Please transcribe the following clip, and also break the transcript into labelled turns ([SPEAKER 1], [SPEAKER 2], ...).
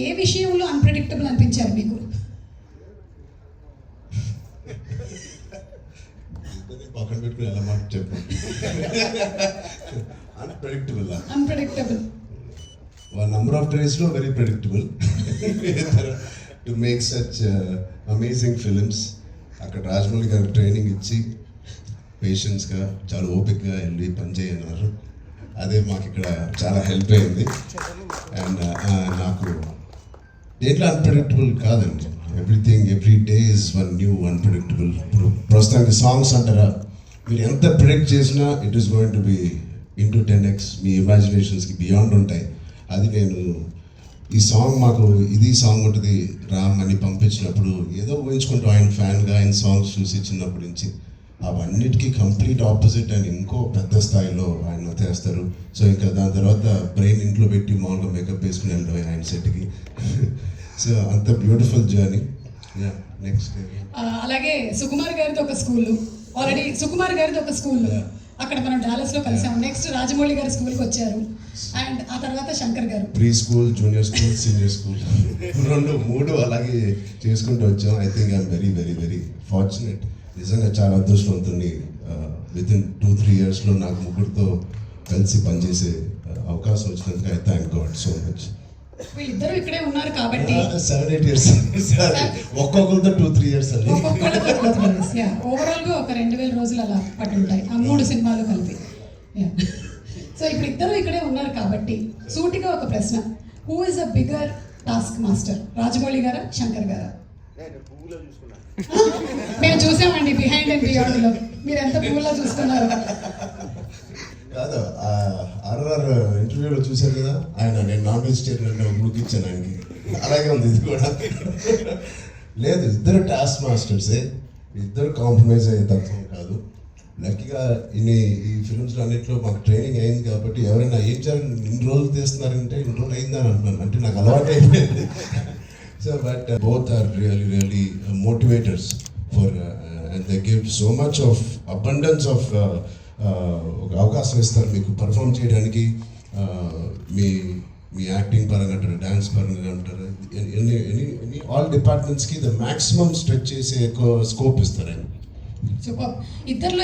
[SPEAKER 1] ఏ విషయంలో అన్ప్రెడిక్టబుల్ అనిపించారు మీకు?
[SPEAKER 2] ఇద్దరిని పక్కన పెట్టుకుని ఎలా మాట చెప్పు. Unpredictable
[SPEAKER 1] unpredictable
[SPEAKER 2] number of very predictable to make such amazing films అక్కడ రాజమౌళి గారు ట్రైనింగ్ ఇచ్చి పేషెన్స్గా చాలా ఓపిక్గా వెళ్ళి పనిచేయన్నారు. అదే మాకు ఇక్కడ చాలా హెల్ప్ అయింది. అండ్ దేంట్లో అన్ప్రెడిక్టబుల్ కాదండి. Everything every day is one new unpredictable ఇప్పుడు ప్రస్తుతానికి సాంగ్స్ అంటారా? మీరు ఎంత ప్రిడిక్ట్ చేసినా it is going to be into ten X మీ ఇమాజినేషన్స్కి బియాండ్ ఉంటాయి. అది నేను ఈ సాంగ్ మాకు ఇది సాంగ్ ఉంటుంది. రామ్ అని పంపించినప్పుడు ఏదో ఊహించుకుంటూ. ఆయన ఫ్యాన్గా ఆయన సాంగ్స్ చూసి చిన్నప్పటి నుంచి. అవన్నిటికీ కంప్లీట్ ఆపోజిట్ ఆయన ఇంకో పెద్ద స్థాయిలో ఆయన చేస్తారు. సో ఇంకా దాని తర్వాత బ్రెయిన్ ఇంట్లో పెట్టి మామూలుగా మేకప్ వేసుకుని వెళ్ళడం ఆయన సెట్కి. సో అంత బ్యూటిఫుల్ జర్నీ యా నెక్స్ట్
[SPEAKER 1] అలాగే సుకుమార్ గారిది ఒక స్కూల్. ఆల్రెడీ సుకుమార్ గారిది ఒక స్కూల్. అక్కడ మనం డాలస్లో కలిసాము. నెక్స్ట్ రాజమౌళి గారి స్కూల్కి వచ్చారు. అండ్ ఆ తర్వాత Shankar garu.
[SPEAKER 2] Pre school junior school senior school రెండు మూడు అలాగే చేసుకుంటూ వచ్చాం. I think I'm very very very fortunate నిజంగా చాలా అదృష్టవంతుని విత్ ఇన్ టూ త్రీ ఇయర్స్లో నాకు ముగ్గురితో కలిసి పనిచేసే అవకాశం వచ్చినందుకు I thank God so much
[SPEAKER 1] వీళ్ళిద్దరూ ఇక్కడే ఉన్నారు కాబట్టి.
[SPEAKER 2] సెవెన్ ఎయిట్ ఇయర్స్ ఒక్కొక్కరితో టూ త్రీ ఇయర్స్ అండి.
[SPEAKER 1] ఓవరాల్గా ఒక రెండు వేల రోజులు అలా పట్టి ఉంటాయి. ఆ మూడు సినిమాలు కలిపి. సో ఇప్పుడు ఇద్దరు ఇక్కడే ఉన్నారు కాబట్టి సూటిగా ఒక ప్రశ్న. Who is a bigger task master Rajamouli గారా శంకర్ గారా? మేము చూసామండి బిహైండ్ అండ్ బియాండ్లో. మీరు ఎంత పువ్వులా చూస్తున్నారు?
[SPEAKER 2] కాదు ఆర్ఆర్ ఇంటర్వ్యూలో చూశారు కదా? ఆయన నేను నాన్ వెజిటేరియన్ ఇచ్చాను ఆయనకి. అలాగే ఉంది ఇది కూడా. లేదు ఇద్దరు టాస్క్ మాస్టర్సే ఇద్దరు కాంప్రమైజ్ అయ్యే తత్వం కాదు. లక్కీగా ఇన్ని ఈ ఫిల్మ్స్లో అన్నింటిలో మాకు ట్రైనింగ్ అయింది కాబట్టి ఎవరైనా ఏం చేయాలి ఇన్ని రోజులు తీస్తున్నారంటే ఇన్ని రోజులు అయిందని అంటున్నాను అంటే నాకు అలవాటు అయిపోయింది so but both are really really motivators for and they give so much of abundance of uh, ఒక uh, uh, uh, అవకాశం ఇస్తారు మీకు పర్ఫామ్ చేయడానికి. మీ మీ యాక్టింగ్ పరంగా అంటారు డ్యాన్స్ పరంగా అంటారు ఎన్ని ఎన్ని ఎన్ని ఆల్ డిపార్ట్మెంట్స్కి ద మ్యాక్సిమం స్ట్రెచ్ చేసే స్కోప్ ఇస్తారు ఆయన.
[SPEAKER 1] ఇద్దరు